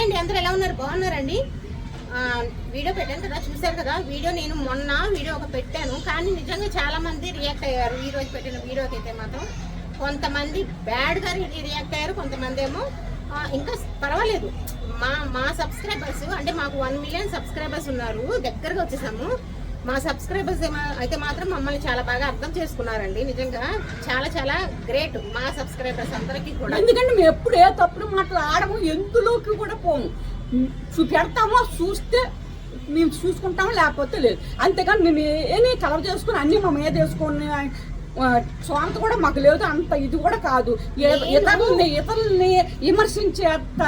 Hi అండి అందరూ ఎలా ఉన్నారు? బాగున్నారండి? వీడియో పెట్టాను కదా చూశారు కదా? వీడియో నేను మొన్న వీడియో ఒక పెట్టాను. కానీ నిజంగా చాలా మంది రియాక్ట్ అయ్యారు. ఈ రోజు పెట్టిన వీడియోకి అయితే మాత్రం కొంతమంది బ్యాడ్గా రియాక్ట్ అయ్యారు కొంతమంది ఏమో ఇంకా పర్వాలేదు. మా మా సబ్స్క్రైబర్స్ అంటే మాకు వన్ మిలియన్ సబ్స్క్రైబర్స్ ఉన్నారు దగ్గరగా వచ్చేసాము. మా సబ్స్క్రైబర్స్ అయితే మాత్రం మమ్మల్ని చాలా బాగా అర్థం చేసుకున్నారండి. నిజంగా చాలా చాలా గ్రేట్ మా సబ్స్క్రైబర్స్ అందరికీ కూడా. ఎందుకంటే మేము ఎప్పుడు ఏ తప్పుడు మాటలు ఆడము ఎందులోకి కూడా పోము. పెడతామో చూస్తే మేము చూసుకుంటాము లేకపోతే లేదు. అంతేకాని మేము ఏమీ కలవ చేసుకుని అన్నీ మా మీద వేసుకుని స్వాంత కూడా మాకు లేదు అంత ఇది కూడా కాదు. ఇతరుల్ని ఇతరుల్ని విమర్శించేంత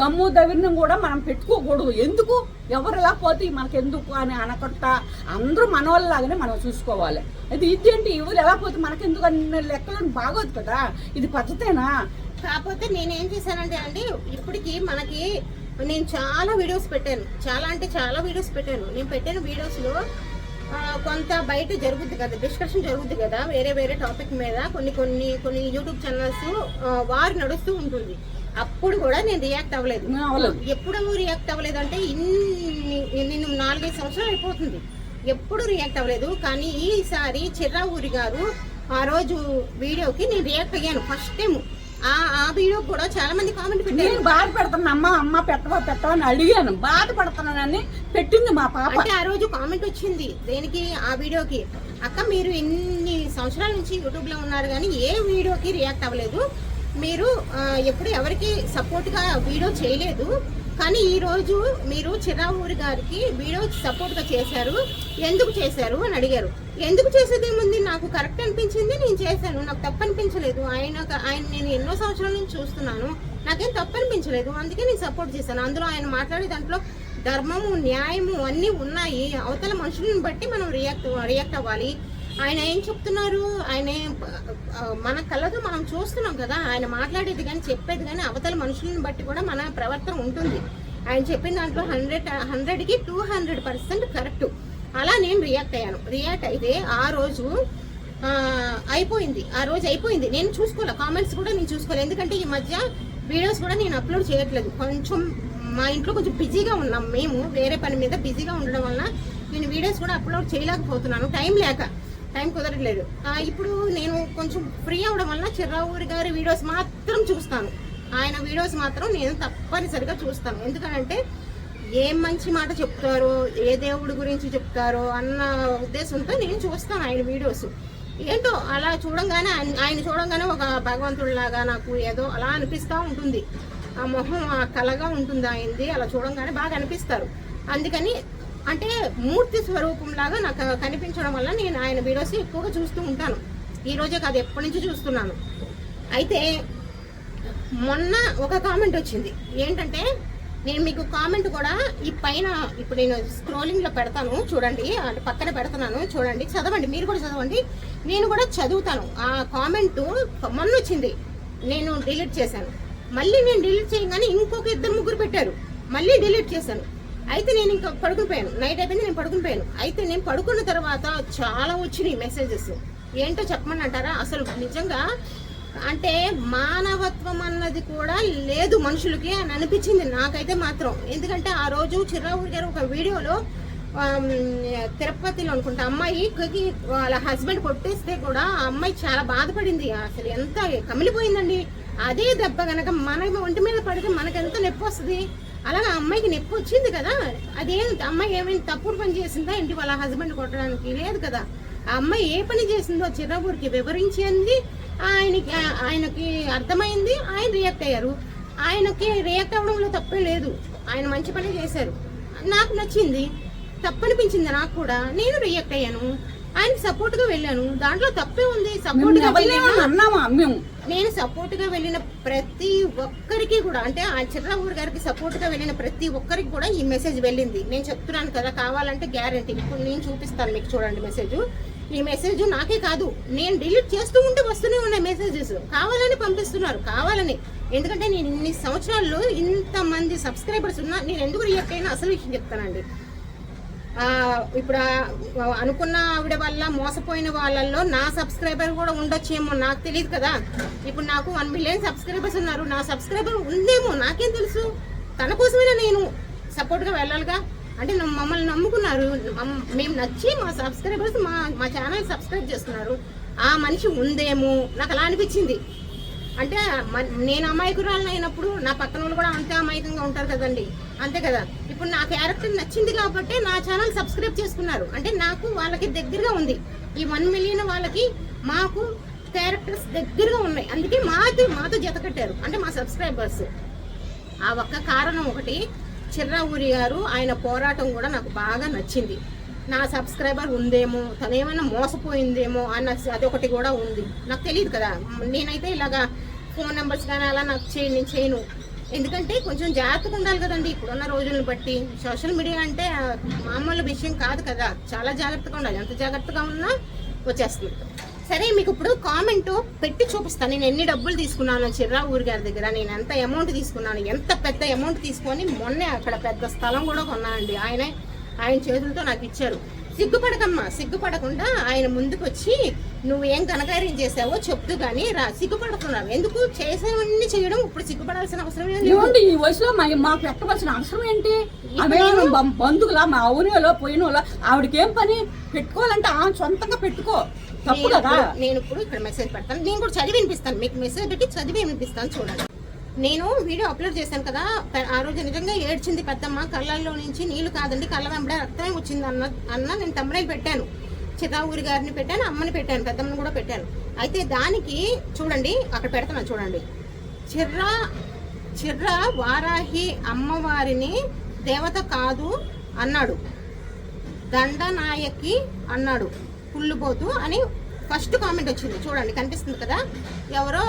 దమ్ము దవిర్యం కూడా మనం పెట్టుకోకూడదు. ఎందుకు? ఎవరు ఎలా పోతే మనకు ఎందుకు అని అనకుండా అందరూ మన వాళ్ళలాగానే మనం చూసుకోవాలి. అది ఇదేంటి ఎవరు ఎలా పోతే మనకెందుకు అన్న లెక్కలను బాగోదు కదా. ఇది పద్ధతేనా? కాకపోతే నేను చేశానంటే అండి ఇప్పటికి మనకి నేను చాలా వీడియోస్ పెట్టాను. చాలా అంటే చాలా వీడియోస్ పెట్టాను. నేను పెట్టిన వీడియోస్లో కొంత బయట జరుగుద్ది కదా డిస్కషన్ జరుగుద్ది కదా వేరే వేరే టాపిక్ మీద కొన్ని కొన్ని కొన్ని యూట్యూబ్ ఛానల్స్ వారు నడుస్తూ ఉంటుంది. అప్పుడు కూడా నేను రియాక్ట్ అవ్వలేదు. ఎప్పుడు రియాక్ట్ అవ్వలేదు అంటే ఇన్ని నేను నాలుగైదు సంవత్సరాలు అయిపోతుంది. ఎప్పుడు రియాక్ట్ అవ్వలేదు కానీ ఈసారి చిర్రా ఊరి గారు ఆ రోజు వీడియోకి నేను రియాక్ట్ అయ్యాను ఫస్ట్ టైం ఆ ఆ వీడియో కూడా చాలా మంది కామెంట్ పెట్టారు. నేను బాధపడుతున్నా. అమ్మ అమ్మ పెట్టవా పెట్టవా అని అడిగాను. బాధపడుతున్నానని పెట్టింది మా పాప. అంటే ఆ రోజు కామెంట్ వచ్చింది దేనికి ఆ వీడియోకి. అక్క మీరు ఇన్ని సంవత్సరాల నుంచి యూట్యూబ్లో ఉన్నారు కానీ ఏ వీడియోకి రియాక్ట్ అవ్వలేదు. మీరు ఎప్పుడు ఎవరికి సపోర్ట్గా వీడియో చేయలేదు. కానీ ఈ రోజు మీరు చిరావూరి గారికి వీడియో సపోర్ట్గా చేశారు. ఎందుకు చేశారు అని అడిగారు. ఎందుకు చేసేది ఏముంది నాకు కరెక్ట్ అనిపించింది నేను చేశాను. నాకు తప్పు అనిపించలేదు. ఆయన ఆయన నేను ఎన్నో సంవత్సరాల నుంచి చూస్తున్నాను. నాకేం తప్పు అనిపించలేదు. అందుకే నేను సపోర్ట్ చేశాను. అందులో ఆయన మాట్లాడే దాంట్లో ధర్మము న్యాయము అన్నీ ఉన్నాయి. అవతల మనుషులను బట్టి మనం రియాక్ట్ రియాక్ట్ అవ్వాలి. ఆయన ఏం చెప్తున్నారు? ఆయన మన కళ్ళతో మనం చూస్తున్నాం కదా ఆయన మాట్లాడేది కానీ చెప్పేది కానీ అవతల మనుషులను బట్టి కూడా మన ప్రవర్తన ఉంటుంది. ఆయన చెప్పిన దాంట్లో హండ్రెడ్ హండ్రెడ్కి టూ హండ్రెడ్ పర్సెంట్ కరెక్ట్. అలా నేను రియాక్ట్ అయ్యాను. రియాక్ట్ అయితే ఆ రోజు అయిపోయింది. ఆ రోజు అయిపోయింది. నేను చూసుకోలే. కామెంట్స్ కూడా నేను చూసుకోలేదు ఎందుకంటే ఈ మధ్య వీడియోస్ కూడా నేను అప్లోడ్ చేయట్లేదు. కొంచెం మా ఇంట్లో కొంచెం బిజీగా ఉన్నాం మేము. వేరే పని మీద బిజీగా ఉండడం వలన నేను వీడియోస్ కూడా అప్లోడ్ చేయలేకపోతున్నాను. టైం లేక. టైం కుదరట్లేదు. ఇప్పుడు నేను కొంచెం ఫ్రీ అవడం వల్ల చిర్రావూరి గారి వీడియోస్ మాత్రం చూస్తాను. ఆయన వీడియోస్ మాత్రం నేను తప్పనిసరిగా చూస్తాను. ఎందుకంటే ఏం మంచి మాట చెప్తారో ఏ దేవుడి గురించి చెప్తారో అన్న ఉద్దేశంతో నేను చూస్తాను ఆయన వీడియోస్ ఏంటో అలా చూడంగానే ఆయన- ఆయన చూడంగానే ఒక భగవంతుడిలాగా నాకు ఏదో అలా అనిపిస్తూ ఉంటుంది. ఆ మొహం ఆ కలగా ఉంటుంది ఆయనది అలా చూడంగానే బాగా అనిపిస్తారు. అందుకని అంటే మూర్తి స్వరూపం లాగా నాకు కనిపించడం వల్ల నేను ఆయన వీడియోస్ ఎక్కువగా చూస్తూ ఉంటాను. ఈ రోజే కాదు ఎప్పటి నుంచి చూస్తున్నాను. అయితే మొన్న ఒక కామెంట్ వచ్చింది. ఏంటంటే నేను మీకు కామెంట్ కూడా ఈ పైన ఇప్పుడు నేను స్క్రోలింగ్లో పెడతాను. చూడండి అంటే పక్కన పెడుతున్నాను. చూడండి చదవండి మీరు కూడా చదవండి. నేను కూడా చదువుతాను. ఆ కామెంట్ మొన్న వచ్చింది. నేను డిలీట్ చేశాను. మళ్ళీ నేను డిలీట్ చేయగానే ఇంకొక ఇద్దరు ముగ్గురు పెట్టారు. మళ్ళీ డిలీట్ చేశాను. అయితే నేను ఇంకా పడుకునిపోయాను నైట్ అయిపోయింది నేను పడుకునిపోయాను అయితే నేను పడుకున్న తర్వాత చాలా వచ్చినాయి మెసేజెస్ ఏంటో చెప్పమని అంటారా అసలు నిజంగా అంటే మానవత్వం అన్నది కూడా లేదు మనుషులకి అని అనిపించింది నాకైతే మాత్రం. ఎందుకంటే ఆ రోజు చిరావు గారు ఒక వీడియోలో తిరుపతిలో అనుకుంటా అమ్మాయికి వాళ్ళ హస్బెండ్ కొట్టేస్తే కూడా ఆ అమ్మాయి చాలా బాధపడింది. అసలు ఎంత కమిలిపోయిందండి. అదే దెబ్బ కనుక మన ఒంటి మీద పడితే మనకెంత ఎంత నొప్పి వస్తుంది? అలాగే ఆ అమ్మాయికి నొప్పి వచ్చింది కదా అదేం అమ్మాయి ఏమైనా తప్పుడు పని చేసిందా? ఏంటి వాళ్ళ హస్బెండ్ కొట్టడానికి లేదు కదా. ఆ అమ్మాయి ఏ పని చేసిందో చిరబూరికి వివరించింది. ఆయనకి ఆయనకి అర్థమైంది. ఆయన రియాక్ట్ అయ్యారు. ఆయనకి రియాక్ట్ అవ్వడంలో తప్పే లేదు. ఆయన మంచి పని చేశారు. నాకు నచ్చింది. తప్పనిపించింది నాకు కూడా. నేను రియాక్ట్ అయ్యాను. ఆయనకి సపోర్ట్గా వెళ్ళాను. దాంట్లో తప్పే ఉంది. సపోర్ట్గా అన్నామా? మేము. నేను సపోర్ట్గా వెళ్ళిన ప్రతి ఒక్కరికి కూడా అంటే ఆ చిర్రావూరు గారికి సపోర్ట్గా వెళ్ళిన ప్రతి ఒక్కరికి కూడా ఈ మెసేజ్ వెళ్ళింది. నేను చెప్తున్నాను కదా కావాలంటే గ్యారంటీ ఇప్పుడు నేను చూపిస్తాను మీకు చూడండి మెసేజ్ ఈ మెసేజ్ నాకే కాదు నేను డిలీట్ చేస్తూ ఉంటే వస్తూనే ఉన్నాయి మెసేజెస్ కావాలని పంపిస్తున్నారు కావాలని. ఎందుకంటే నేను ఇన్ని సంవత్సరాల్లో ఇంతమంది సబ్స్క్రైబర్స్ ఉన్నా నేను ఎందుకు రియాక్ట్ అయినా అసలు విషయం చెప్తానండి. ఇప్పుడు అనుకున్న ఆవిడ వల్ల మోసపోయిన వాళ్ళల్లో నా సబ్స్క్రైబర్ కూడా ఉండొచ్చేమో నాకు తెలియదు కదా. ఇప్పుడు నాకు వన్ మిలియన్ సబ్స్క్రైబర్స్ ఉన్నారు. నా సబ్స్క్రైబర్ ఉందేమో నాకేం తెలుసు? తన కోసమైనా నేను సపోర్ట్గా వెళ్ళాలిగా? అంటే మమ్మల్ని నమ్ముకున్నారు. మమ్- మేము నచ్చి మా సబ్స్క్రైబర్స్ మా మా ఛానల్ సబ్స్క్రైబ్ చేస్తున్నారు. ఆ మనిషి ఉందేమో? నాకు అలా అనిపించింది. అంటే మ- నేను అమాయకురాలను అయినప్పుడు నా పక్కన వాళ్ళు కూడా అంతే అమాయకంగా ఉంటారు కదండి. అంతే కదా. ఇప్పుడు నా క్యారెక్టర్ నచ్చింది కాబట్టి నా ఛానల్ సబ్స్క్రైబ్ చేసుకున్నారు. అంటే నాకు వాళ్ళకి దగ్గరగా ఉంది. ఈ వన్ మిలియన్ వాళ్ళకి మాకు క్యారెక్టర్స్ దగ్గరగా ఉన్నాయి. అందుకే మాతో మాతో జత కట్టారు. అంటే మా సబ్స్క్రైబర్స్ ఆ ఒక్క కారణం ఒకటి చిర్రా ఊరి గారు ఆయన పోరాటం కూడా నాకు బాగా నచ్చింది. నా సబ్స్క్రైబర్ ఉందేమో తనేమైనా మోసపోయిందేమో అన్న అదొకటి కూడా ఉంది. నాకు తెలియదు కదా. నేనైతే ఇలాగా ఫోన్ నెంబర్స్ కానీ అలా నాకు చేయండి నేను చేయను. ఎందుకంటే కొంచెం జాగ్రత్తగా ఉండాలి కదండి. ఇప్పుడున్న రోజులను బట్టి. సోషల్ మీడియా అంటే మామూలు విషయం కాదు కదా. చాలా జాగ్రత్తగా ఉండాలి. ఎంత జాగ్రత్తగా ఉన్నా వచ్చేస్తుంది. సరే మీకు ఇప్పుడు కామెంట్ పెట్టి చూపిస్తాను నేను ఎన్ని డబ్బులు తీసుకున్నాను చిర్రా ఊరి గారి దగ్గర. నేను ఎంత అమౌంట్ తీసుకున్నాను? ఎంత పెద్ద అమౌంట్ తీసుకొని మొన్నే అక్కడ పెద్ద స్థలం కూడా కొన్నానండి. ఆయనే ఆయన చేతులతో నాకు ఇచ్చారు. సిగ్గుపడకమ్మా. సిగ్గుపడకుండా ఆయన ముందుకు వచ్చి నువ్వేం ఘనకార్యం చేసావో చెప్తూ కానీ రా సిగ్గుపడుతున్నావు. ఎందుకు? చేసేవన్నీ చేయడం ఇప్పుడు సిగ్గుపడాల్సిన అవసరం ఏం లేదు. ఏమండి ఈ వయసులో మాకు పెట్టవలసిన అవసరం ఏంటి? బంధువులా మా అవునేలో పోయినోలా ఆవిడకి ఏం పని? పెట్టుకోవాలంటే ఆమె సొంతంగా పెట్టుకో. తప్పు నేను కదా? ఇప్పుడు- నేను ఇప్పుడు ఇక్కడ మెసేజ్ పెడతాను. నేను కూడా చదివి వినిపిస్తాను. మీకు మెసేజ్ పెట్టి చదివి వినిపిస్తాను చూడండి. నేను వీడియో అప్లోడ్ చేశాను కదా. ఆ రోజు నిజంగా ఏడ్చింది పెద్దమ్మ. కళ్ళల్లో నుంచి నీళ్ళు కాదండి కళ్ళ వెంబడే రక్తమే వచ్చింది అన్న అన్న నేను తమ్ముడై పెట్టాను. చితాఊరి గారిని పెట్టాను అమ్మని పెట్టాను పెద్దమ్మని కూడా పెట్టాను. అయితే దానికి చూడండి అక్కడ పెడతాను చూడండి. చిర్రా చిర్రా వారాహి అమ్మవారిని దేవత కాదు అన్నాడు. దండనాయకి అన్నాడు. కుళ్ళుపోతూ అని ఫస్ట్ కామెంట్ వచ్చింది. చూడండి కనిపిస్తుంది కదా? ఎవరో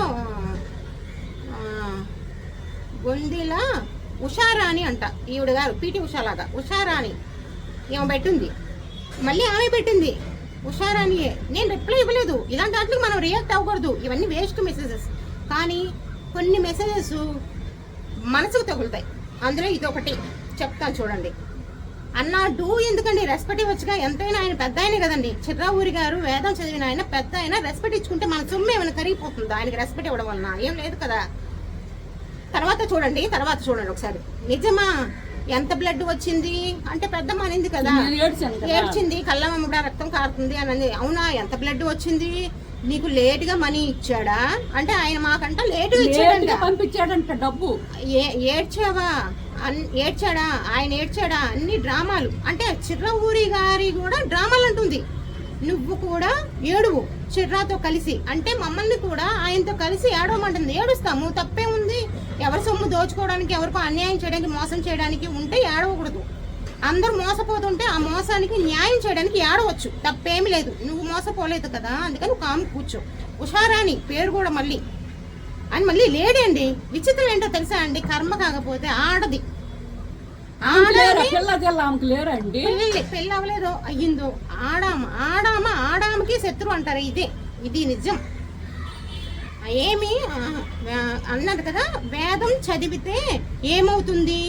గొందిల ఉషారాణి అంట ఈవిడ గారు పీటీ ఉషాలాగా ఉషారాణి. ఏమో పెట్టింది. మళ్ళీ ఆమె పెట్టింది. హుషారానియే. నేను రిప్లై ఇవ్వలేదు. ఇలాంటి వాటికి మనం రియాక్ట్ అవ్వకూడదు. ఇవన్నీ వేస్ట్ మెసేజెస్ కానీ కొన్ని మెసేజెస్ మనసుకు తగులుతాయి. అందులో ఇది ఒకటి చెప్తాను చూడండి. అన్న డూ ఎందుకండి రెస్పెక్ట్ ఇవ్వచ్చుగా? ఎంతైనా ఆయన పెద్ద ఆయన కదండి. చిర్రా ఊరి గారు వేదం చదివిన ఆయన పెద్ద ఆయన రెస్పెక్ట్ ఇచ్చుకుంటే మన సొమ్ము ఏమైనా కరిగిపోతుందా? ఆయనకి రెస్పెక్ట్ ఇవ్వడం వలన. ఏం లేదు కదా. తర్వాత చూడండి. తర్వాత చూడండి ఒకసారి. నిజమా? ఎంత బ్లడ్ వచ్చింది? అంటే పెద్దమ్మ అనింది కదా. ఏడ్చింది కళ్ళమ్మ రక్తం కారుతుంది అని అంది. అవునా ఎంత బ్లడ్ వచ్చింది? నీకు లేట్గా మనీ ఇచ్చాడా? అంటే ఆయన మాకంట ఇచ్చాడంట. లేటుగా పంపించాడంట డబ్బు. ఏ- ఏడ్చావా? ఏడ్చాడా? ఆయన ఏడ్చాడా? అన్ని డ్రామాలు. అంటే చిర్ర ఊరి గారి కూడా డ్రామాలు అంటుంది. నువ్వు కూడా ఏడువు చిర్రాతో కలిసి. అంటే మమ్మల్ని కూడా ఆయనతో కలిసి ఏడవమంటుంది. ఏడుస్తాము తప్పే ఎవరి సొమ్ము దోచుకోవడానికి ఎవరికో అన్యాయం చేయడానికి మోసం చేయడానికి ఉంటే ఏడవకూడదు. అందరూ మోసపోతుంటే ఆ మోసానికి న్యాయం చేయడానికి ఏడవచ్చు. తప్పేమి లేదు. నువ్వు మోసపోలేదు కదా అందుకని నువ్వు కాము కూర్చో. ఉషారాణి పేరు కూడా మళ్ళీ. అని మళ్ళీ లేడండి విచిత్రం ఏంటో తెలుసా అండి? కర్మ కాకపోతే ఆడది. పెళ్ళి అవ్వలేదో అయ్యిందో. ఆడామ ఆడామ ఆడామకి శత్రు అంటారు. ఇదే ఇది నిజం. ఏమి? అన్నారు కదా వేదం చదివితే ఏమవుతుంది?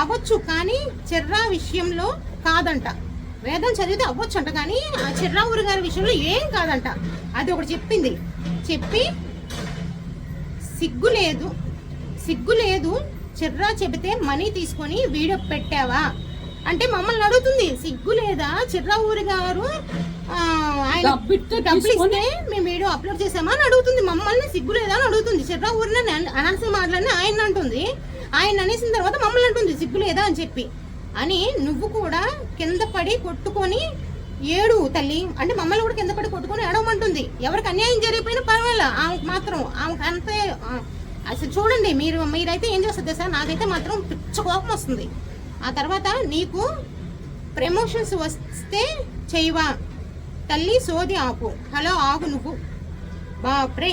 అవ్వచ్చు కానీ చిర్రా విషయంలో కాదంట. వేదం చదివితే అవ్వచ్చు అంట కానీ ఆ చిర్రా ఊరు గారి విషయంలో ఏం కాదంట. అది ఒకటి చెప్పింది. చెప్పి సిగ్గు లేదు సిగ్గు లేదు చిర్రా చెబితే మనీ తీసుకొని వీడియో పెట్టావా? అంటే మమ్మల్ని అడుగుతుంది సిగ్గు లేదా? చిర్రా ఊరి గారు ఆయన డబ్బు ఇస్తే డబ్బులు తీసుకొని ఇస్తే మేము వీడియో అప్లోడ్ చేసామా అని అడుగుతుంది. మమ్మల్ని సిగ్గు లేదా అని అడుగుతుంది. చిర్రా ఊరిని అన- అనాల్సిన మాటలని ఆయన అంటుంది. ఆయన అనేసిన తర్వాత మమ్మల్ని అంటుంది. సిగ్గు లేదా అని చెప్పి. అని నువ్వు కూడా కింద పడి కొట్టుకొని ఏడు తల్లి అంటే మమ్మల్ని కూడా కింద పడి కొట్టుకొని ఏడవమంటుంది. ఎవరికి అన్యాయం జరిగిపోయినా పర్వాలేదు ఆమెకు మాత్రం ఆమెకు అంతే అసలు చూడండి మీరు మీరైతే ఏం చేస్తుంది సార్? నాకైతే మాత్రం పిచ్చ కోపం వస్తుంది. ఆ తర్వాత నీకు ప్రమోషన్స్ వస్తే చేయవా? తల్లి సోది ఆపు. హలో ఆగు నువ్వు. బాప్రే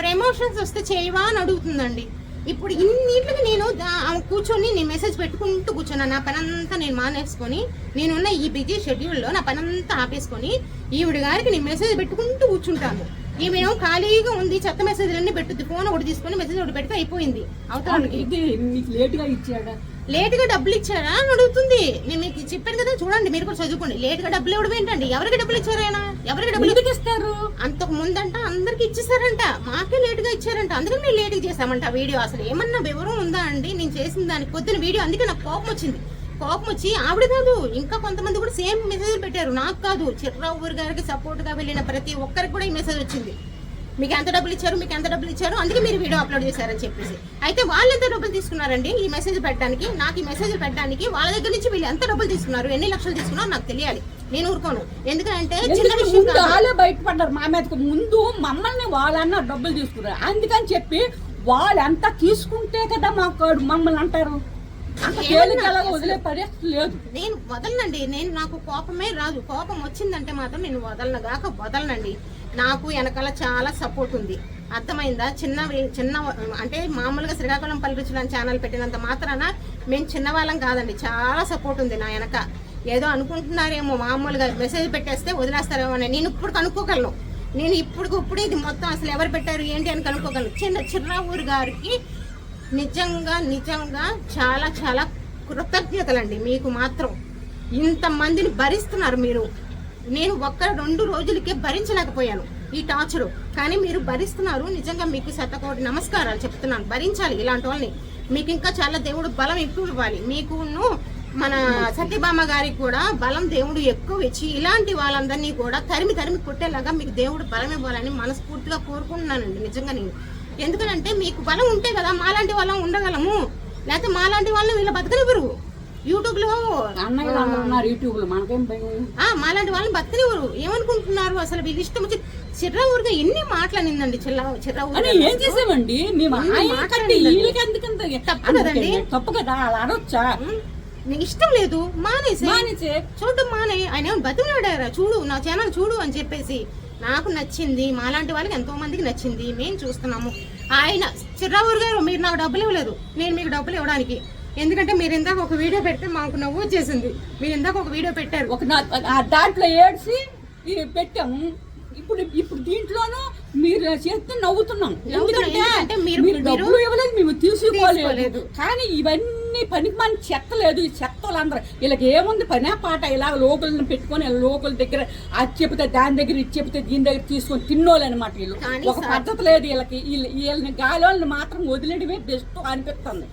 ప్రమోషన్స్ వస్తే చేయవా అని అడుగుతుందండి. ఇప్పుడు ఇన్నిట్లకి నేను ఆమె కూర్చొని నేను మెసేజ్ పెట్టుకుంటూ కూర్చున్నాను నా పనంతా నేను మానేసుకొని నేనున్న ఈ బిజీ షెడ్యూల్లో నా పనంతా ఆపేసుకొని ఈవిడ గారికి నేను మెసేజ్ పెట్టుకుంటూ కూర్చుంటాను. ఈమె ఖాళీగా ఉంది చెత్త మెసేజ్లన్నీ పెట్టుద్ది. ఫోన్ ఒకటి తీసుకొని మెసేజ్ ఒకటి పెడితే అయిపోయింది. అవతలకి లేటుగా ఇచ్చాడా? లేట్గా డబ్బులు ఇచ్చారా అని అడుగుతుంది. నేను మీకు చెప్పాను కదా చూడండి మీరు కూడా చదువుకోండి. లేట్గా డబ్బులు ఇవ్వడం ఏంటండి? ఎవరికి డబ్బులు ఇచ్చారు ఆయన? ఎవరికి డబ్బులు ఎందుకు ఇస్తారు? అంతకు ముందంట అందరికి ఇచ్చేసారంట మాకే లేట్గా ఇచ్చారంట. అందుకని మేము లేట్గా చేసామంట ఆ వీడియో. అసలు ఏమన్నా వివరం ఉందా అండి? నేను చేసిన దానికి పొద్దున వీడియో. అందుకే నాకు కోపం వచ్చింది. కోపం వచ్చి ఆవిడ కాదు ఇంకా కొంతమంది కూడా సేమ్ మెసేజ్ పెట్టారు. నాకు కాదు. చిర్రావు ఊరి గారికి సపోర్ట్గా వెళ్ళిన ప్రతి ఒక్కరికి కూడా ఈ మెసేజ్ వచ్చింది. మీకు ఎంత డబ్బులు ఇచ్చారు మీకు ఎంత డబ్బులు ఇచ్చారు అందుకే మీరు వీడియో అప్లోడ్ చేశారని చెప్పేసి. అయితే వాళ్ళు ఎంత డబ్బులు తీసుకున్నారండి ఈ మెసేజ్ పెట్టడానికి? నాకు ఈ మెసేజ్ పెట్టడానికి వాళ్ళ దగ్గర నుంచి వీళ్ళు ఎంత డబ్బులు తీసుకున్నారు ఎన్ని లక్షలు తీసుకున్నారు నాకు తెలియాలి. నేను ఊరుకోను. ఎందుకంటే చిన్న విషయం. వాళ్ళే బయటపడ్డారు మా మీదకి. ముందు మమ్మల్ని వాళ్ళన్న డబ్బులు తీసుకున్నారు. అందుకని చెప్పి వాళ్ళు ఎంత తీసుకుంటే కదా మాకు మమ్మల్ని అంటారు. వదిలే పరిస్థితి లేదు. నేను వదలనండి. నేను నాకు కోపమే రాదు. కోపం వచ్చిందంటే మాత్రం నేను వదలను. గాక వదలనండి. నాకు వెనకాల చాలా సపోర్ట్ ఉంది. అర్థమైందా? చిన్న చిన్న అంటే మామూలుగా శ్రీకాకుళం పల్లి రుచులు అని ఛానల్ పెట్టినంత మాత్రాన మేము చిన్నవాళ్ళం కాదండి. చాలా సపోర్ట్ ఉంది నా వెనక. ఏదో అనుకుంటున్నారేమో మామూలుగా మెసేజ్ పెట్టేస్తే వదిలేస్తారేమో అని. నేను ఇప్పుడు కనుక్కోగలను. నేను ఇప్పుడు ఇప్పుడు ఇది మొత్తం అసలు ఎవరు పెట్టారు ఏంటి అని కనుక్కోగలను. చిన్న చిర్రావూరు గారికి నిజంగా నిజంగా చాలా చాలా కృతజ్ఞతలండి. మీకు మాత్రం ఇంతమందిని భరిస్తున్నారు మీరు. నేను ఒక్క రెండు రోజులకే భరించలేకపోయాను ఈ టార్చర్ కానీ మీరు భరిస్తున్నారు. నిజంగా మీకు శతకోటి నమస్కారాలు చెప్తున్నాను. భరించాలి ఇలాంటి వాళ్ళని. మీకు ఇంకా చాలా దేవుడు బలం ఎక్కువ ఇవ్వాలి. మీకును మన సత్యభామ గారికి కూడా బలం దేవుడు ఎక్కువ ఇచ్చి ఇలాంటి వాళ్ళందరినీ కూడా తరిమి తరిమి కొట్టేలాగా మీకు దేవుడు బలం ఇవ్వాలని మనస్ఫూర్తిగా కోరుకుంటున్నానండి నిజంగా నేను. ఎందుకంటే మీకు బలం ఉంటే కదా మాలాంటి వాళ్ళం ఉండగలము. లేకపోతే మాలాంటి వాళ్ళని వీళ్ళ బతకనివ్వరు. యూట్యూబ్లో అన్నయ్య వాళ్ళు ఉన్నారు యూట్యూబ్లో. మనకేం మాలాంటి వాళ్ళని బతకనివ్వరు ఏమనుకుంటున్నారు? అసలు వీళ్ళు ఇష్టం వచ్చి చిర్రా ఊరిగా ఎన్ని మాటలనిందండి చిల్ల చిర్రా అని ఏం చేసామండి? మేము మాట్లాడిందండి? తప్పు కదండి? తప్పు కదా అలా అనొచ్చా? నీకు ఇష్టం లేదు మానేసి. మానేసే. చూడడం మానే. ఆయన బతిమలాడారా? చూడు నా ఛానల్ చూడు అని చెప్పేసి నాకు నచ్చింది మాలాంటి వాళ్ళకి ఎంతో మందికి నచ్చింది మేము చూస్తున్నాము. ఆయన చిర్రావూరు గారు మీరు నాకు డబ్బులు ఇవ్వలేదు నేను మీకు డబ్బులు ఇవ్వడానికి. ఎందుకంటే మీరు ఇందాక ఒక వీడియో పెడితే మాకు నవ్వు వచ్చేసింది. మీరు ఇందాక ఒక వీడియో పెట్టారు. ఒక దాంట్లో ఏడ్చి పెట్టాము ఇప్పుడు ఇప్పుడు దీంట్లోనూ మీరు చేస్తే నవ్వుతున్నాం. ఎందుకంటే మీరు- మీరు డబ్బులు ఇవ్వలేదు మేము తీసుకోలేదు. కానీ ఇవన్నీ పనికి మన చెత్త లేదు. ఈ చెత్త వాళ్ళందరూ వీళ్ళకి ఏముంది? పనే పాట. ఇలా లోకల్ని పెట్టుకొని లోకల్ దగ్గర అది చెప్తే దాని దగ్గర ఇది చెప్తే దీని దగ్గర తీసుకొని తిన్నోళ్ళు అనమాట వీళ్ళు ఒక పద్ధతి లేదు వీళ్ళకి. వీళ్ళ- వీళ్ళని గాలి మాత్రం వదిలేయడమే బెస్ట్ అనిపిస్తుంది.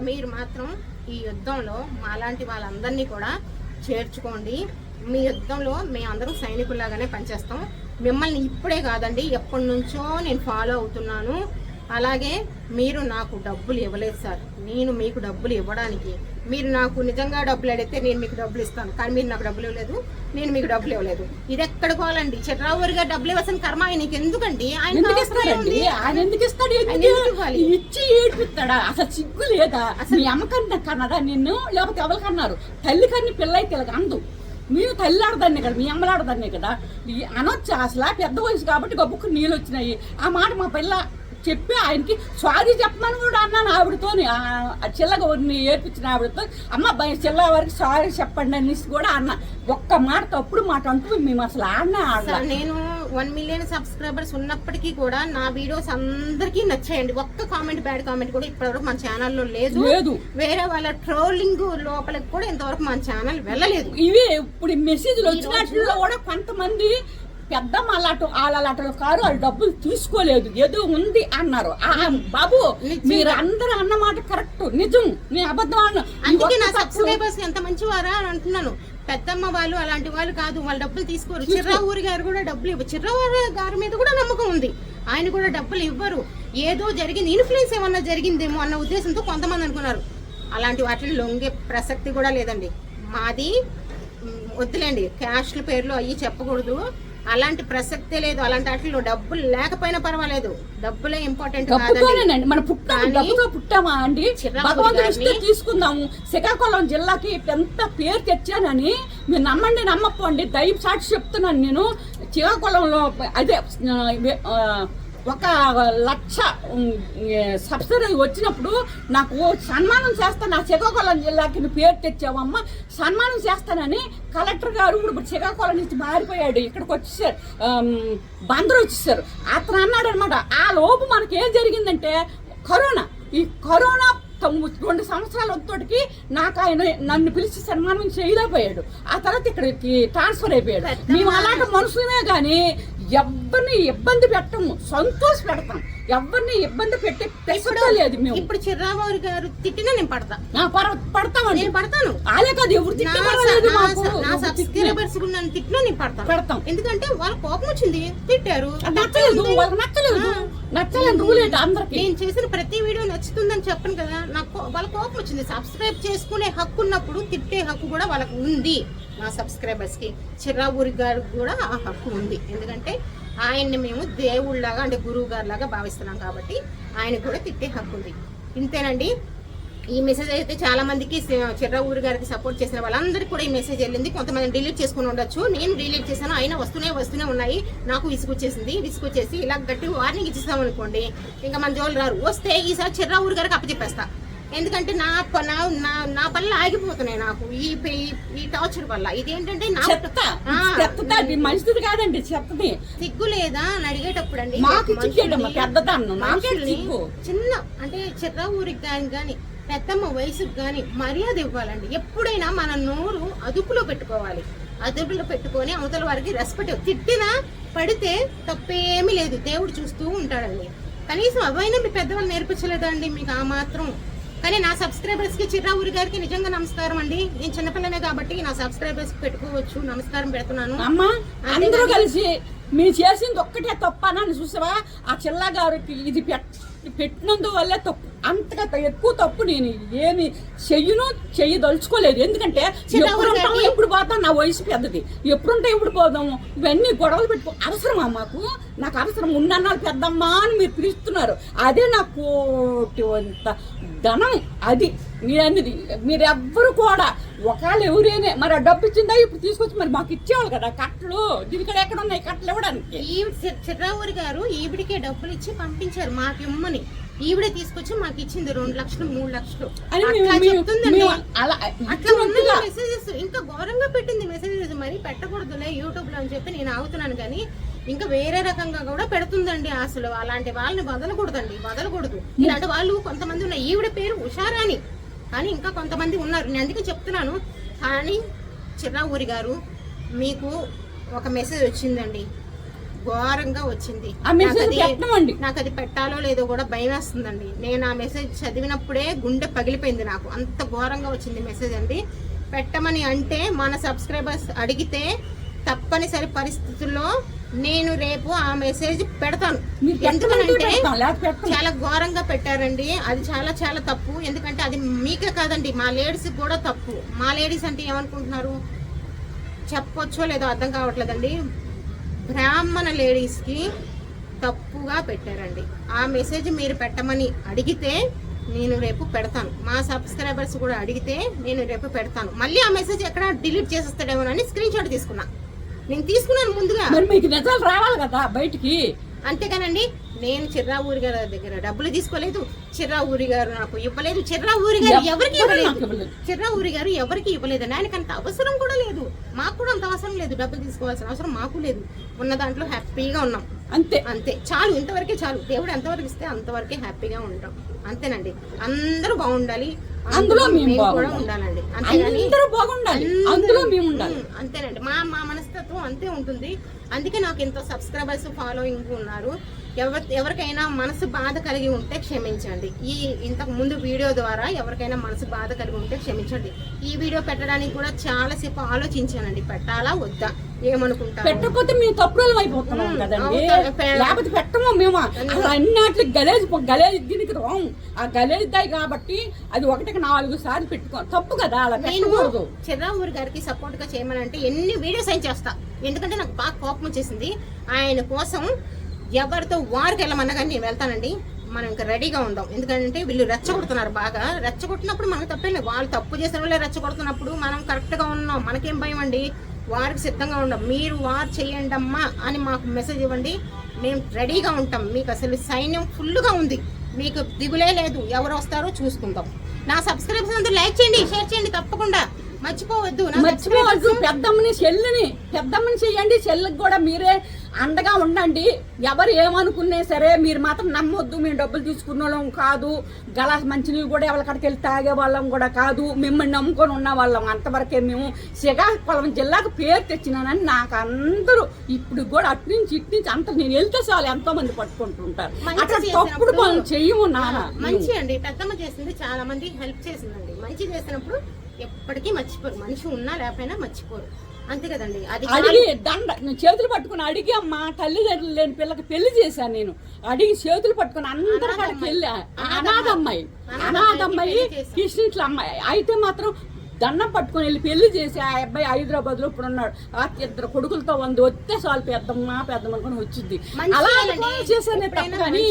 మీరు మాత్రం ఈ యుద్ధంలో మాలాంటి వాళ్ళందరినీ కూడా చేర్చుకోండి. మీ యుద్ధంలో మేమందరం సైనికుల్లాగానే పనిచేస్తాం. మిమ్మల్ని ఇప్పుడే కాదండి ఎప్పటి నుంచో నేను ఫాలో అవుతున్నాను. అలాగే మీరు నాకు డబ్బులు ఇవ్వలేదు సార్. నేను మీకు డబ్బులు ఇవ్వడానికి మీరు నాకు నిజంగా డబ్బులు అడిగితే నేను మీకు డబ్బులు ఇస్తాను. కానీ మీరు నాకు డబ్బులు ఇవ్వలేదు నేను మీకు డబ్బులు ఇవ్వలేదు. ఇది ఎక్కడికోవాలండి చిట్రావూరి గారు డబ్బులు ఇవ్వాల్సిన కర్మ ఆయనకి ఎందుకండి? ఆయన ఆయన ఎందుకు ఇస్తాడు? ఇచ్చి ఏడిపిస్తాడా? అసలు సిగ్గు లేదా? మీ అమ్మకన్నా కన్నదా నిన్ను లేకపోతే ఎవరికన్నారు తల్లి కన్ని పిల్ల అయితే అందు. మీరు తల్లి ఆడదాన్ని కదా మీ అమ్మలు ఆడదాన్ని కదా అనొచ్చు అసలు పెద్ద వయసు కాబట్టి గబ్బుకు నీళ్ళు వచ్చినాయి. ఆ మాట మా పిల్ల చెప్పి ఆయనకి స్వాది చెప్పమని కూడా అన్నాను ఆవిడతోని. ఆ ఆ చిల్లగా ఏర్పించిన ఆవిడతో అమ్మ చిల్ల వరకు సారీ చెప్పండి అనేసి కూడా అన్న. ఒక్క మాట తప్పుడు మాట అంటూ మేము అసలు ఆడనే సార్ నేను వన్ మిలియన్ సబ్స్క్రైబర్స్ ఉన్నప్పటికీ కూడా నా వీడియోస్ అందరికీ నచ్చాయండి. ఒక్క కామెంట్ బ్యాడ్ కామెంట్ కూడా ఇప్పటివరకు మన ఛానల్లో లేదు. లేదు. వేరే వాళ్ళ ట్రోలింగ్ లోపలికి కూడా ఇంతవరకు మన ఛానల్ వెళ్ళలేదు. ఇవి ఇప్పుడు మెసేజ్లు వచ్చినట్లో కూడా కొంతమంది పెద్ద మలాట ఆలలాటలు కారు వాళ్ళు డబ్బులు తీసుకోలేదు. ఏదో ఉంది అన్నారు. ఆ బాబు. మీరు అందరూ అన్నమాట కరెక్ట్. నిజం. నీ అబద్ధం అందుకే నా సబ్స్క్రైబర్స్ ఎంత మంచివారా అని అంటున్నాను. పెద్దమ్మ వాళ్ళు అలాంటి వాళ్ళు కాదు. వాళ్ళు డబ్బులు తీసుకోరు. చిర్రా ఊరి గారు కూడా డబ్బులు ఇవ్వరు చిర్రా ఊరి గారి మీద కూడా నమ్మకం ఉంది. ఆయన కూడా డబ్బులు ఇవ్వరు. ఏదో జరిగింది. ఇన్ఫ్లుయెన్స్ ఏమన్నా జరిగిందేమో అన్న ఉద్దేశంతో కొంతమంది అనుకున్నారు. అలాంటి వాటిని లొంగే ప్రసక్తి కూడా లేదండి. మాది వద్దులేండి. క్యాష్ల పేర్లు అయ్యి చెప్పకూడదు. అలాంటి ప్రసక్తే లేదు. అలాంటి వాటిలో డబ్బులు లేకపోయినా పర్వాలేదు. డబ్బులే ఇంపార్టెంట్ డబ్బుతోనేనండి. మన పుట్టాము డబ్బుతో పుట్టామా అండి? తీసుకుందాము. శ్రీకాకుళం జిల్లాకి ఎంత పేరు తెచ్చానని మీరు నమ్మండి నమ్మకపోండి. దైవ సాక్షి చెప్తున్నాను నేను. శ్రీకాకుళంలో అదే ఒక లక్ష సబ్సిడీ వచ్చినప్పుడు నాకు సన్మానం చేస్తా నా శ్రీకాకుళం జిల్లాకి నువ్వు పేరు తెచ్చావమ్మా సన్మానం చేస్తానని కలెక్టర్ గారు ఇప్పుడు శ్రీకాకుళం నుంచి మారిపోయాడు. ఇక్కడికి వచ్చేసారు బందరు వచ్చేసారు. అతను అన్నాడు అనమాట ఆ లోపు మనకి ఏం జరిగిందంటే కరోనా ఈ కరోనా రెండు సంవత్సరాల తోటికి నాకు ఆయన నన్ను పిలిచి సన్మానం చేయలేకపోయాడు. ఆ తర్వాత ఇక్కడికి ట్రాన్స్ఫర్ అయిపోయాడు. మేము అలాంటి మనుషులమే కానీ ఎవరిని ఇబ్బంది పెట్టము సంతోష పెడతాం. ఎవరిని ఇబ్బంది పెట్టే ప్రసక్తే లేదు మేము. ఇప్పుడు చిర్రాబాబు గారు తిట్టినా నేను పడతా. పడతామండి. నేను పడతాను. ఆలే కాదు ఎవరు నన్ను తిట్టినా నేను పడతాను పెడతాం. ఎందుకంటే వాళ్ళ కోపం వచ్చింది. తిట్టారు. నచ్చలేదు వాళ్ళకి నచ్చలేదు. రూల్ ఏంటి అందరికి. నేను చేసిన ప్రతి వీడియో నచ్చుతుందని చెప్పను కదా. నాకు వాళ్ళ కోపం వచ్చింది. సబ్స్క్రైబ్ చేసుకునే హక్కు ఉన్నప్పుడు తిట్టే హక్కు కూడా వాళ్ళకు ఉంది. సబ్స్క్రైబర్స్కి సబ్స్క్రైబర్స్కి చిర్రావూరి గారు కూడా ఆ హక్కు ఉంది. ఎందుకంటే ఆయన్ని మేము దేవుళ్ళలాగా అంటే గురువు గారిలాగా భావిస్తున్నాం కాబట్టి ఆయన కూడా తిట్టే హక్కు ఉంది. ఇంతేనండి. ఈ మెసేజ్ అయితే చాలా మందికి చిర్రావూరి గారికి సపోర్ట్ చేసిన వాళ్ళందరికీ కూడా ఈ మెసేజ్ వెళ్ళింది. కొంతమంది డిలీట్ చేసుకుని ఉండొచ్చు. నేను డిలీట్ చేశాను. అయినా వస్తూనే వస్తూనే ఉన్నాయి. నాకు విసుగొచ్చేసింది విసుగొచ్చేసి ఇలా గట్టి వార్నింగ్ ఇచ్చిస్తాం అనుకోండి ఇంకా మన జోలు రారు. వస్తే ఈసారి చిర్రావూరి గారికి అప్పచెప్పేస్తా. ఎందుకంటే నా నా నా- పనులు ఆగిపోతున్నాయి నాకు. ఈ ఈ- ఈ టార్చర్ వల్ల. ఇదేంటంటే నా మంచిది కాదండి. చెత్తది సిగ్గు లేదా అని అడిగేటప్పుడు అండి చిన్న అంటే చిర్ర ఊరికి కానీ కానీ పెద్దమ్మ వయసుకు కానీ మర్యాద ఇవ్వాలండి. ఎప్పుడైనా మన నోరు అదుపులో పెట్టుకోవాలి. అదుపులో పెట్టుకొని అవతల వారికి రెస్పెక్ట్ తిట్టినా పడితే తప్పేమీ లేదు. దేవుడు చూస్తూ ఉంటాడండి. కనీసం అవైనా మీ పెద్దవాళ్ళు నేర్పించలేదా అండి మీకు ఆ మాత్రం? కానీ నా సబ్స్క్రైబర్స్కి చిర్రా ఊరి గారికి నిజంగా నమస్కారం అండి. నేను చిన్నపిల్లనే కాబట్టి నా సబ్స్క్రైబర్స్ పెట్టుకోవచ్చు. నమస్కారం పెడుతున్నాను. అమ్మా అందరూ కలిసి మీరు చేసింది ఒక్కటే తప్ప అని చూసావా? ఆ చిల్లా గారికి ఇది పెట్ పెట్టినందు వల్లే తప్పు. అంతగా ఎక్కువ తప్పు నేను ఏమి చెయ్యను చెయ్యి దలుచుకోలేదు. ఎందుకంటే ఎప్పుడు ఉంటాము ఎప్పుడు పోతాం నా వయసు పెద్దది. ఎప్పుడుంటే ఎప్పుడు పోదాము? ఇవన్నీ గొడవలు పెట్టుకో అవసరమా మాకు? నాకు అవసరం ఉన్నన్నాళ్ళు పెద్దమ్మా అని మీరు పిలుస్తున్నారు. అదే నాకు అంత ధనం అది. మీరు అనేది మీరు ఎవ్వరు కూడా. ఒకవేళ ఎవరైనా మరి ఆ డబ్బు ఇచ్చిందా? ఇప్పుడు తీసుకొచ్చి మరి మాకు ఇచ్చేవాళ్ళు కదా. కట్టలు. దీనికడ ఎక్కడ ఉన్నాయి కట్టలు ఇవ్వడానికి? ఈ చి- చిర్రావూరి గారు ఈవిడికే డబ్బులు ఇచ్చి పంపించారు మాకు ఇమ్మని. ఈవిడే తీసుకొచ్చి మాకు ఇచ్చింది రెండు లక్షలు మూడు లక్షలు. అట్లా మెసేజెస్ ఇంకా ఘోరంగా పెట్టింది మెసేజెస్ మరి పెట్టకూడదులే యూట్యూబ్లో అని చెప్పి నేను ఆగుతున్నాను కానీ ఇంకా వేరే రకంగా కూడా పెడుతుందండి అసలు. అలాంటి వాళ్ళని వదలకూడదండి వదలకూడదు. ఇలాంటి వాళ్ళు కొంతమంది ఉన్నారు. ఈవిడ పేరు ఉషారాణి. కానీ ఇంకా కొంతమంది ఉన్నారు. నేను అందుకే చెప్తున్నాను. కానీ చిర్రావూరి గారు మీకు ఒక మెసేజ్ వచ్చింది ఘోరంగా వచ్చింది. నాకు అది పెట్టాలో లేదో కూడా భయం వేస్తుందండి. నేను ఆ మెసేజ్ చదివినప్పుడే గుండె పగిలిపోయింది నాకు. అంత ఘోరంగా వచ్చింది మెసేజ్ అండి. పెట్టమని అంటే మన సబ్స్క్రైబర్స్ అడిగితే తప్పనిసరి పరిస్థితుల్లో నేను రేపు ఆ మెసేజ్ పెడతాను. ఎందుకంటే. చాలా ఘోరంగా పెట్టారండి. అది చాలా చాలా తప్పు. ఎందుకంటే అది మీకే కాదండి. మా లేడీస్ కూడా తప్పు. మా లేడీస్ అంటే ఏమనుకుంటున్నారు? చెప్పొచ్చో లేదో అర్థం కావట్లేదండి. బ్రాహ్మణ లేడీస్కి తప్పుగా పెట్టారండి. ఆ మెసేజ్ మీరు పెట్టమని అడిగితే నేను రేపు పెడతాను. మా సబ్స్క్రైబర్స్ కూడా అడిగితే నేను రేపు పెడతాను. మళ్ళీ ఆ మెసేజ్ ఎక్కడ డిలీట్ చేసేస్తాడేమోనని స్క్రీన్ షాట్ తీసుకున్నా. నేను తీసుకున్నాను ముందుగా. మరి మీకు నిజాలు రావాలి కదా బయటికి. అంతేకానండి నేను చిర్రా ఊరి గారి దగ్గర డబ్బులు తీసుకోలేదు చిర్రా ఊరి గారు నాకు ఇవ్వలేదు చిర్రా ఊరి గారు ఎవరికి ఇవ్వలేదు. చిర్రా ఊరి గారు ఎవరికి ఇవ్వలేదు ఆయనకి అంత అవసరం కూడా లేదు. మాకు కూడా అంత అవసరం లేదు డబ్బులు తీసుకోవాల్సిన అవసరం మాకు లేదు. ఉన్న దాంట్లో హ్యాపీగా ఉన్నాం. అంతే. అంతే. చాలు ఇంతవరకే చాలు. దేవుడు ఎంతవరకు ఇస్తే అంతవరకే హ్యాపీగా ఉంటాం. అంతేనండి. అందరూ బాగుండాలి. అందులో మేము. ఉండాలండి. అందరూ బాగుండాలి. అందులో మేము ఉండాలి. అంతేనండి. మా మా మనస్తత్వం అంతే ఉంటుంది. అందుకే నాకు ఎంతో సబ్స్క్రైబర్స్ ఫాలోయింగ్ ఉన్నారు. ఎవరి ఎవరికైనా మనసు బాధ కలిగి ఉంటే క్షమించండి. ఈ ఇంతకు ముందు వీడియో ద్వారా ఎవరికైనా మనసు బాధ కలిగి ఉంటే క్షమించండి. ఈ వీడియో పెట్టడానికి కూడా చాలాసేపు ఆలోచించానండి. పెట్టాలా? వద్దా? ఏమనుకుంటారు? పెట్టకపోతే మేము తప్పులు అయిపోతున్నాం కదండి. లేకపోతే పెట్టము మేము? అన్నిటికి గలేజ్ గలేజ్ దీనికి రాంగ్ ఆ గలేజ్ దాయి కాబట్టి అది ఒకటికి నాలుగు సార్లు పెట్టుకో తప్పు కదా అలా నేను పెట్టకూడదు. చిర్రావూరి గారికి సపోర్ట్గా చేయమనంటే ఎన్ని వీడియోస్ అయినా చేస్తా. ఎందుకంటే నాకు బాగా కోపం వచ్చేసింది. ఆయన కోసం ఎవరితో వారికి వెళ్ళమన్నా కానీ నేను వెళ్తానండి. మనం ఇంకా రెడీగా ఉందాం. ఎందుకంటే వీళ్ళు రెచ్చగొడుతున్నారు బాగా. రెచ్చగొట్టినప్పుడు మనకు తప్పే లేదు. వాళ్ళు తప్పు చేసిన వాళ్ళే రెచ్చగొడుతున్నప్పుడు మనం కరెక్ట్గా ఉన్నాం. మనకేం భయం అండి? వారికి సిద్ధంగా ఉండం. మీరు వారు చేయండి అమ్మా అని మాకు మెసేజ్ ఇవ్వండి. మేము రెడీగా ఉంటాం. మీకు అసలు సైన్యం ఫుల్గా ఉంది. మీకు దిగులే లేదు. ఎవరు వస్తారో చూసుకుందాం. నా సబ్స్క్రైబర్స్ అందరూ లైక్ చేయండి షేర్ చేయండి తప్పకుండా. మర్చిపోవద్దు. మర్చిపోవద్దు. పెద్దమ్మని చెల్లిని పెద్దమ్మని చెయ్యండి. చెల్లికి కూడా మీరే అండగా ఉండండి. ఎవరు ఏమనుకున్నా సరే మీరు మాత్రం నమ్మొద్దు. మేము డబ్బులు తీసుకున్న వాళ్ళం కాదు. గలాస్ మంచినీళ్ళు కూడా ఎవరికడికి వెళ్ళి తాగే వాళ్ళం కూడా కాదు. మిమ్మల్ని నమ్ముకొని ఉన్న వాళ్ళం అంతవరకే మేము శ్రీకాకుళం జిల్లాకు పేరు తెచ్చినానని నాకు అందరూ ఇప్పుడు కూడా అటు నుంచి ఇటు నుంచి అంత నేను వెళ్తే చాలు. ఎంతో మంది పట్టుకుంటుంటారు అట్లా తప్పుడు పనులు చెయ్యము నాన్న. మంచి అండి. పెద్దమ్మ చేసింది చాలా మంది హెల్ప్ చేసిందండి. మంచి చేసినప్పుడు ఎప్పటికీ మర్చిపోరు. మనిషి ఉన్నా లేకపోయినా మర్చిపోరు. అంతే కదండి. అది అడిగి దండ చేతులు పట్టుకుని అడిగి అమ్మ తల్లిదండ్రులు లేని పిల్లకి పెళ్ళి చేశాను నేను. అడిగి చేతులు పట్టుకుని అందరి వెళ్ళి. అనాథమ్మాయి అనాథమ్మాయి. కృష్ణిట్ల అమ్మాయి. అయితే మాత్రం దండం పట్టుకొని వెళ్ళి పెళ్ళి చేసి ఆ అబ్బాయి హైదరాబాద్లో ఇప్పుడు ఉన్నాడు. ఆ ఇద్దరు కొడుకులతో వంద వస్తే చాలు పెద్దమ్మ పెద్దమ్మ అనుకుని వచ్చింది. అలా చేశానే తప్ప ఎప్పుడైనా కానీ.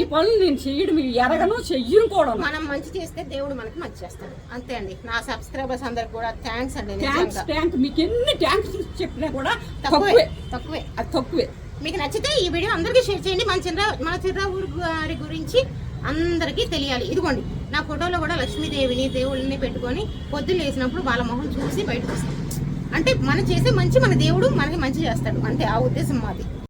ఈ పనులు నేను చెయ్యడం ఎరగను చెయ్యను కూడా. మనం మంచి చేస్తే దేవుడు మనకి మంచి చేస్తాడు. అంతే అండి. నా సబ్స్క్రైబర్స్ అందరికి కూడా థ్యాంక్స్ అండి. ట్యాంక్స్ నిజంగా. ట్యాంక్ మీకు ఎన్ని ట్యాంక్స్ చెప్పినా కూడా తక్కువే తక్కువే. అది తక్కువే. మీకు నచ్చితే ఈ వీడియో అందరికీ షేర్ చేయండి. మన చిన్న మన చిర్రావూరు గారి గురించి అందరికీ తెలియాలి. ఇదిగోండి నా ఫోటోలో కూడా లక్ష్మీదేవిని దేవుళ్ళని పెట్టుకొని పొద్దున్న వేసినప్పుడు వాళ్ళ మొహం చూసి బయటకు వస్తాం అంటే మనం చేసే మంచి మన దేవుడు మనకి మంచి చేస్తాడు. అంతే ఆ ఉద్దేశం మాది.